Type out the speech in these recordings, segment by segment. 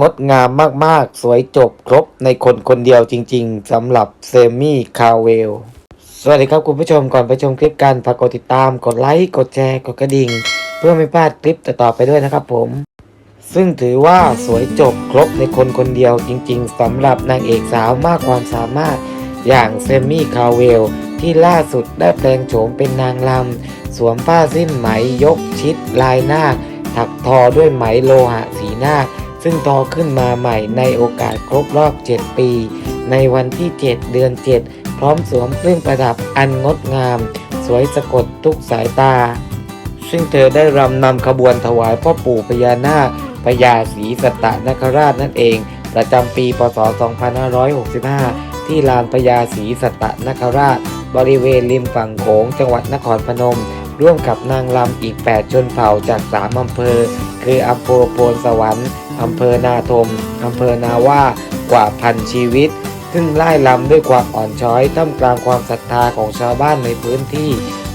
งดงามมากๆ สวยจบครบในคนคนเดียวจริงๆสำหรับเซมี่คาเวล สวัสดีครับคุณผู้ชมก่อนไปชมคลิปกันฝากกดติดตาม กดไลค์ กดแชร์ กดกระดิ่ง เพื่อไม่พลาดคลิปต่อๆไปด้วยนะครับผม ซึ่งถือว่าสวยจบครบในคนคนเดียวจริงๆสำหรับนางเอกสาวมากความสามารถอย่างเซมี่คาเวลที่ล่าสุดได้แปลงโฉมเป็นนางลำสวมผ้าสิ้นไหมยกชิดลายหน้าถักทอด้วยไหมโลหะสีหน้า ซึ่งทอขึ้นมาใหม่ในโอกาสครบรอบ 7 ปี ในวันที่ 7 เดือน 7 พร้อมสวมเครื่องประดับอันงดงาม สวยสะกดทุกสายตา ซึ่งเธอได้รำนำขบวนถวายพ่อปู่พญานาคพญาศรีสัตตนคราชนั่นเอง ประจำปีพศ 2565 ที่ลานพญาศรีสัตตนคราช บริเวณริมฝั่งโขงจังหวัดนครพนม ร่วมกับนางรำอีก 8 ชนเผ่าจาก 3 อำเภอ คืออำเภอโพนสวรรค์อำเภอนาทมอำเภอนาว่ากว่าพันชีวิต ซึ่งไล่ลำด้วยความอ่อนช้อยท่ามกลางความศรัทธาของชาวบ้านในพื้นที่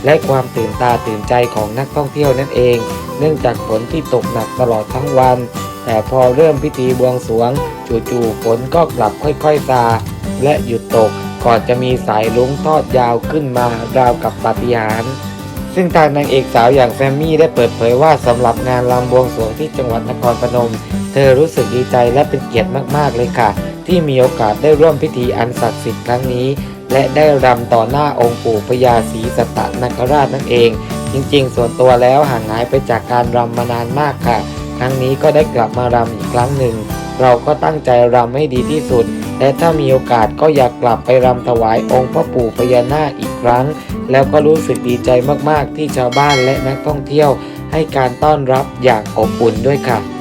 และความตื่นตาตื่นใจของนักท่องเที่ยวนั่นเอง เนื่องจากฝนที่ตกหนักตลอดทั้งวัน แต่พอเริ่มพิธีบวงสรวง จู่ๆฝนก็กลับค่อยๆซาและหยุดตกก่อนจะมีสายลุงทอดยาวขึ้นมาราวกับปาฏิหาริย์ ซึ่งทางนางเอกสาวอย่างแซมมี่ได้เปิดเผยว่าสำหรับงานรำบวงสรวงที่จังหวัดนครพนม เธอรู้สึกดีใจและเป็นเกียรติมากๆเลยค่ะ ที่มีโอกาสได้ร่วมพิธีอันศักดิ์สิทธิ์ครั้งนี้ และได้รำต่อหน้าองค์ปู่พญาศรีสัตตนคราชนั่นเอง จริงๆ ส่วนตัวแล้วห่างหายไปจากการรำมานานมากค่ะ ครั้งนี้ก็ได้กลับมารำอีกครั้งหนึ่ง เราก็ตั้งใจรำให้ดีที่สุด และถ้ามีโอกาสก็อยากกลับไปรำถวายองค์พ่อปู่พญานาคอีกครั้ง แล้วก็รู้สึกดีใจมากๆที่ชาวบ้านและนักท่องเที่ยว ให้การต้อนรับอย่างอบอุ่นด้วยค่ะ